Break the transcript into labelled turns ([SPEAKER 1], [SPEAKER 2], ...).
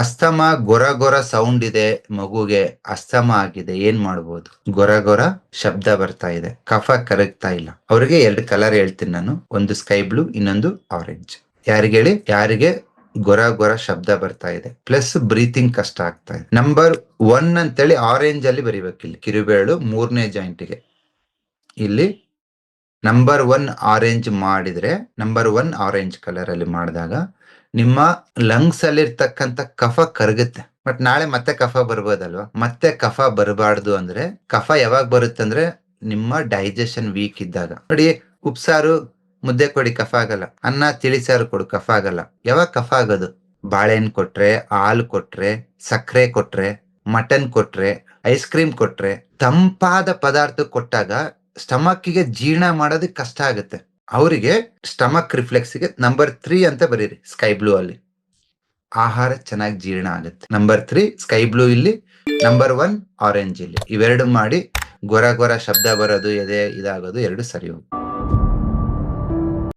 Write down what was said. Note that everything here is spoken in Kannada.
[SPEAKER 1] ಅಸ್ತಮ, ಗೊರ ಗೊರ ಸೌಂಡ್ ಇದೆ, ಮಗುಗೆ ಅಸ್ತಮ ಆಗಿದೆ, ಏನ್ ಮಾಡ್ಬೋದು? ಗೊರ ಗೊರ ಶಬ್ದ ಬರ್ತಾ ಇದೆ, ಕಫ ಕರಗ್ತಾ ಇಲ್ಲ. ಅವ್ರಿಗೆ ಎರಡು ಕಲರ್ ಹೇಳ್ತೀನಿ ನಾನು, ಒಂದು ಸ್ಕೈ ಬ್ಲೂ ಇನ್ನೊಂದು ಆರೆಂಜ್ ಯಾರಿಗೆ ಹೇಳಿ? ಯಾರಿಗೆ ಗೊರ ಗೊರ ಶಬ್ದ ಬರ್ತಾ ಇದೆ ಪ್ಲಸ್ ಬ್ರೀತಿಂಗ್ ಕಷ್ಟ ಆಗ್ತಾ ಇದೆ. ನಂಬರ್ ಒನ್ ಅಂತೇಳಿ ಆರೆಂಜ್ ಅಲ್ಲಿ ಬರಿಬೇಕು ಇಲ್ಲಿ ಕಿರುಬೇಳು ಮೂರನೇ ಜಾಯಿಂಟಿಗೆ ಇಲ್ಲಿ ನಂಬರ್ ಒನ್ ಆರೆಂಜ್ ಮಾಡಿದ್ರೆ ನಂಬರ್ ಒನ್ ಆರೆಂಜ್ ಕಲರ್ ಅಲ್ಲಿ ಮಾಡಿದಾಗ ನಿಮ್ಮ ಲಂಗ್ಸ್ ಅಲ್ಲಿ ಇರ್ತಕ್ಕಂತ ಕಫ ಕರಗುತ್ತೆ. ಬಟ್ ನಾಳೆ ಮತ್ತೆ ಕಫ ಬರ್ಬೋದಲ್ವಾ? ಮತ್ತೆ ಕಫ ಬರಬಾರ್ದು ಅಂದ್ರೆ, ಕಫ ಯಾವಾಗ ಬರುತ್ತೆ ಅಂದ್ರೆ ನಿಮ್ಮ ಡೈಜೆಷನ್ ವೀಕ್ ಇದ್ದಾಗ. ನೋಡಿ, ಉಪ್ಸಾರು, ಮುದ್ದೆ ಕೊಡಿ ಕಫ ಆಗಲ್ಲ. ಅನ್ನ, ತಿಳಿಸಾರು ಕೊಡು, ಕಫ ಆಗಲ್ಲ. ಯಾವಾಗ ಕಫ ಆಗೋದು? ಬಾಳೆಹಣ್ಣು ಕೊಟ್ರೆ, ಹಾಲು ಕೊಟ್ರೆ, ಸಕ್ಕರೆ ಕೊಟ್ರೆ ಮಟನ್ ಕೊಟ್ರೆ ಐಸ್ ಕ್ರೀಮ್ ಕೊಟ್ರೆ, ತಂಪಾದ ಪದಾರ್ಥ ಕೊಟ್ಟಾಗ ಸ್ಟಮಕ್ಕಿಗೆ ಜೀರ್ಣ ಮಾಡೋದಕ್ಕೆ ಕಷ್ಟ ಆಗುತ್ತೆ. ಅವರಿಗೆ ಸ್ಟಮಕ್ ರಿಫ್ಲೆಕ್ಸ್ಗೆ ನಂಬರ್ ತ್ರೀ ಅಂತ ಬರೀರಿ, ಸ್ಕೈ ಬ್ಲೂ ಅಲ್ಲಿ. ಆಹಾರ ಚೆನ್ನಾಗಿ ಜೀರ್ಣ ಆಗುತ್ತೆ. ನಂಬರ್ ತ್ರೀ, ಸ್ಕೈ ಬ್ಲೂ ಇಲ್ಲಿ. ನಂಬರ್ ಒನ್, ಆರೆಂಜ್ ಇಲ್ಲಿ. ಇವೆರಡು ಮಾಡಿ ಗೊರ ಗೊರ ಶಬ್ದ ಬರೋದು, ಎದೆ ಇದಾಗೋದು, ಎರಡು ಸರಿ ಹೋಗುತ್ತೆ.